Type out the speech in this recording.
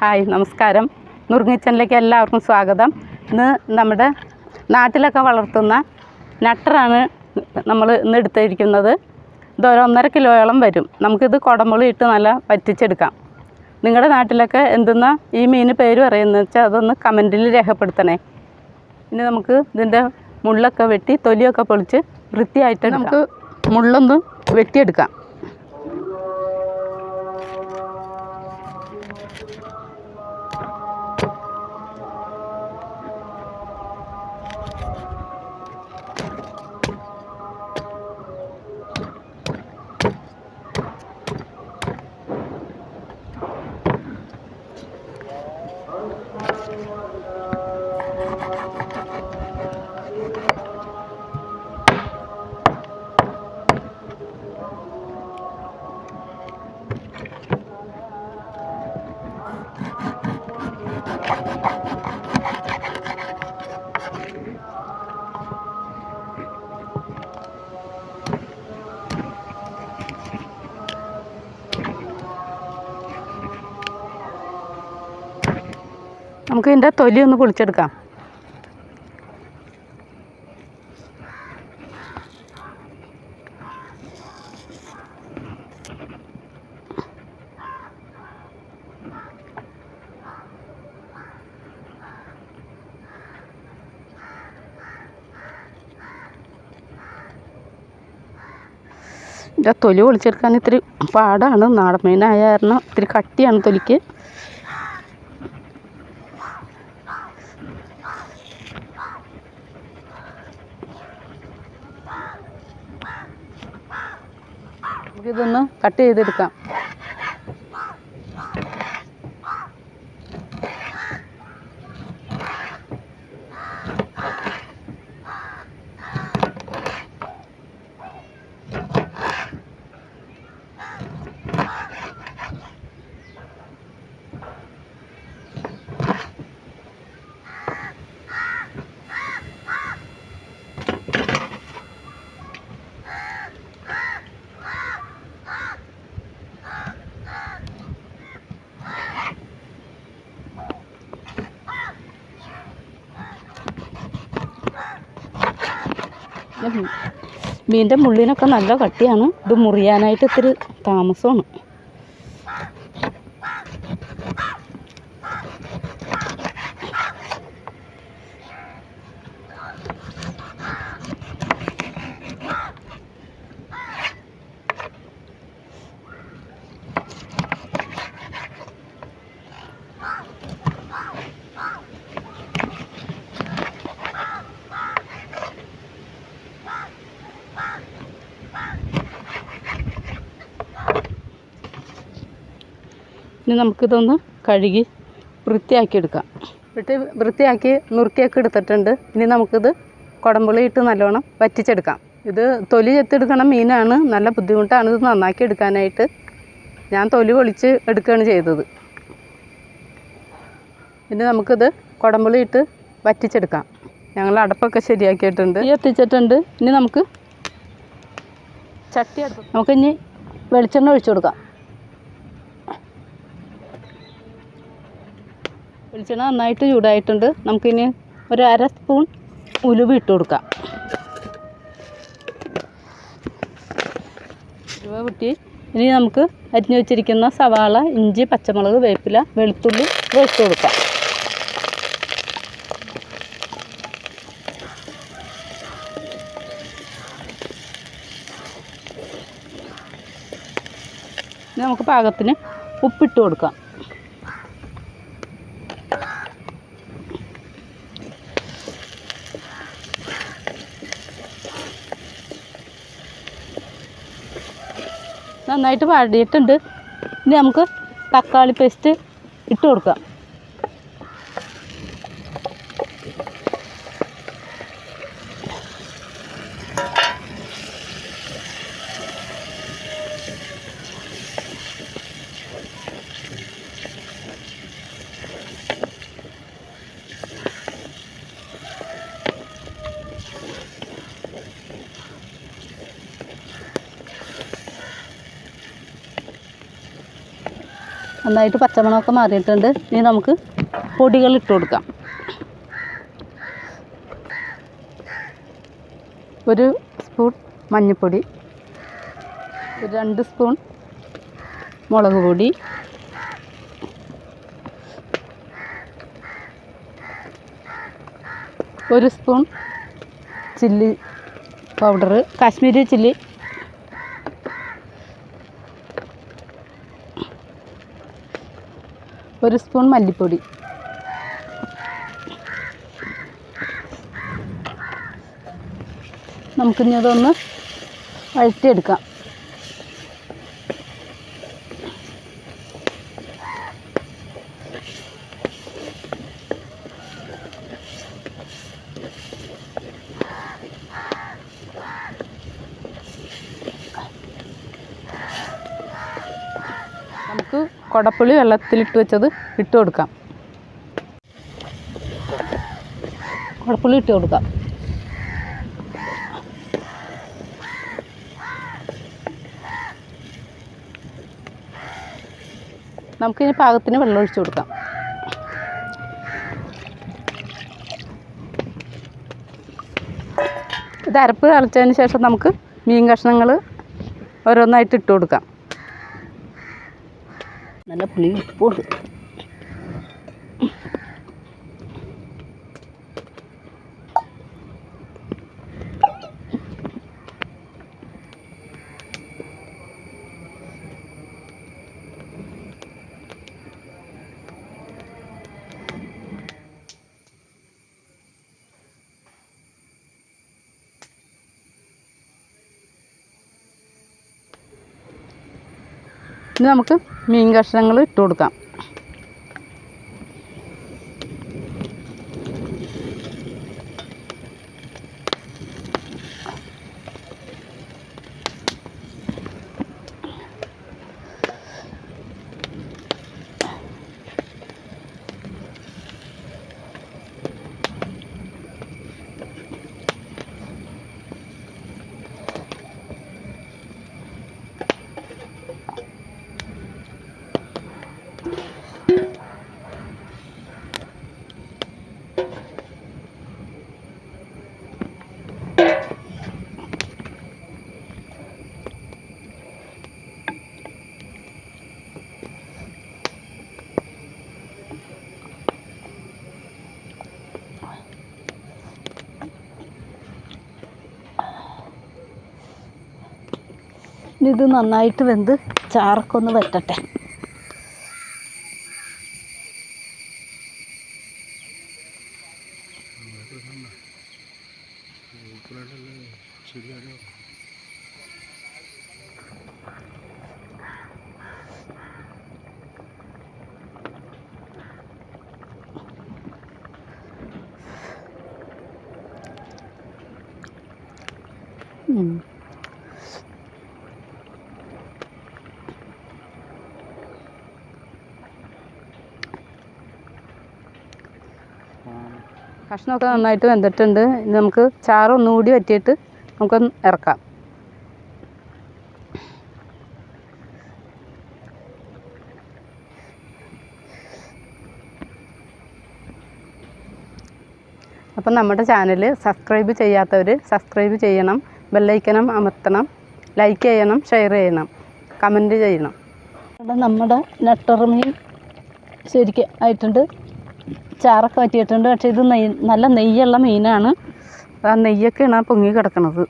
Hi നമസ്കാരം. നുറുങ്ങിച്ചനിലേക്ക് എല്ലാവർക്കും സ്വാഗതം. ഇന്ന് നമ്മുടെ നാട്ടിലൊക്കെ വളർത്തുന്ന നട്ടറാണ് നമ്മൾ ഇന്ന് എടുത്തിരിക്കുന്നത്. ഇത് ഒരു ഒന്നര കിലോയോളം വരും. നമുക്കിത് കുടമ്പുളി ഇട്ട് നല്ല വറ്റിച്ചെടുക്കാം. നിങ്ങളുടെ നാട്ടിലൊക്കെ എന്തെന്നാ ഈ മീന് പേര് പറയുന്നത് വെച്ചാൽ അതൊന്ന് കമന്റിൽ രേഖപ്പെടുത്തണേ. ഇനി നമുക്ക് ഇതിന്റെ മുള്ളൊക്കെ വെട്ടി തൊലിയൊക്കെ പൊളിച്ച് വൃത്തിയായിട്ട് നമുക്ക് മുള്ളൊന്ന് വെട്ടിയെടുക്കാം. നമുക്ക് ഇതിന്റെ തൊലി ഒന്ന് പൊളിച്ചെടുക്കാം. തൊലി പൊളിച്ചെടുക്കാൻ ഇത്തിരി പാടാണ്. നാടൻ മീനായ കാരണം ഇത്തിരി കട്ടിയാണ് തൊലിക്ക്. നമുക്കിതൊന്ന് കട്ട് ചെയ്തെടുക്കാം. പിന്നെ മീന്റെ മുള്ളിനൊക്കെ നല്ല കട്ടിയാണ്. ഇത് മുറിയാനായിട്ട് ഇത്തിരി താമസമാണ്. ഇനി നമുക്കിതൊന്ന് കഴുകി വൃത്തിയാക്കി എടുക്കാം. എന്നിട്ട് വൃത്തിയാക്കി നുറുക്കിയൊക്കെ എടുത്തിട്ടുണ്ട്. ഇനി നമുക്കിത് കുടമ്പുളി ഇട്ട് നല്ലോണം വറ്റിച്ചെടുക്കാം. ഇത് തൊലി ചെത്തെടുക്കണ മീനാണ്. നല്ല ബുദ്ധിമുട്ടാണ് ഇത് നന്നാക്കി എടുക്കാനായിട്ട്. ഞാൻ തൊലി പൊളിച്ച് എടുക്കുകയാണ് ചെയ്തത്. ഇനി നമുക്കിത് കുടമ്പുളി ഇട്ട് വറ്റിച്ചെടുക്കാം. ഞങ്ങൾ അടപ്പൊക്കെ ശരിയാക്കിയിട്ടുണ്ട്. ഈ എത്തിച്ചിട്ടുണ്ട്. ഇനി നമുക്ക് ചട്ടി നമുക്കിനി വെളിച്ചെണ്ണ ഒഴിച്ചു കൊടുക്കാം. വെളിച്ചെണ്ണ നന്നായിട്ട് ചൂടായിട്ടുണ്ട്. നമുക്കിനി ഒരു അര സ്പൂൺ ഉലുവ ഇട്ട് കൊടുക്കാം. ഉലുവ കുട്ടി ഇനി നമുക്ക് അരിഞ്ഞു വെച്ചിരിക്കുന്ന സവാള ഇഞ്ചി പച്ചമുളക് വേപ്പില വെളുത്തുള്ളി ഇട്ട് കൊടുക്കാം. നമുക്ക് പാകത്തിന് ഉപ്പിട്ട് കൊടുക്കാം. നന്നായിട്ട് വാടിയിട്ടുണ്ട്. ഇനി നമുക്ക് തക്കാളി പേസ്റ്റ് ഇട്ട് കൊടുക്കാം. നന്നായിട്ട് പച്ചമണമൊക്കെ മാറിയിട്ടുണ്ട്. ഇനി നമുക്ക് പൊടികൾ ഇട്ട് കൊടുക്കാം. ഒരു സ്പൂൺ മഞ്ഞൾപ്പൊടി ഒരു രണ്ട് സ്പൂൺ മുളക് പൊടി ഒരു spoon chilli powder Kashmiri chilli ഒരു സ്പൂൺ മല്ലിപ്പൊടി. നമുക്കിനി അതൊന്ന് വഴറ്റിയെടുക്കാം. നമുക്ക് കുടപ്പുളി വെള്ളത്തിലിട്ട് വെച്ചത് ഇട്ട് കൊടുക്കാം. കുടപ്പുളി ഇട്ട് കൊടുക്കാം. നമുക്കിനി പാകത്തിന് വെള്ളം ഒഴിച്ച് കൊടുക്കാം. ഇത് അരപ്പ് തിളച്ചതിന് ശേഷം നമുക്ക് മീൻ കഷ്ണങ്ങൾ ഓരോന്നായിട്ട് ഇട്ട് കൊടുക്കാം. நல்லா புளி போடு ഇനി നമുക്ക് മീൻ കഷ്ണങ്ങൾ ഇട്ട് കൊടുക്കാം. ഇത് നന്നായിട്ട് വെന്ത് ചാറക്കൊന്ന് വറ്റട്ടെ ഉം. കഷ്ണമൊക്കെ നന്നായിട്ട് വെന്തിട്ടുണ്ട്. ഇനി നമുക്ക് ചാറ് ഒന്നുകൂടി വറ്റിയിട്ട് നമുക്ക് ഇറക്കാം. അപ്പം നമ്മുടെ ചാനൽ സബ്സ്ക്രൈബ് ചെയ്യാത്തവർ സബ്സ്ക്രൈബ് ചെയ്യണം ബെല്ലൈക്കണം അമർത്തണം ലൈക്ക് ചെയ്യണം ഷെയർ ചെയ്യണം കമന്റ് ചെയ്യണം. നമ്മുടെ നെട്ടർ ശരിക്കും ആയിട്ടുണ്ട്. ചാറൊക്കെ വറ്റിയിട്ടുണ്ട്. പക്ഷേ ഇത് നെയ് നല്ല നെയ്യുള്ള മീനാണ്. ആ നെയ്യൊക്കെയാണ് ആ പൊങ്ങി കിടക്കണത്.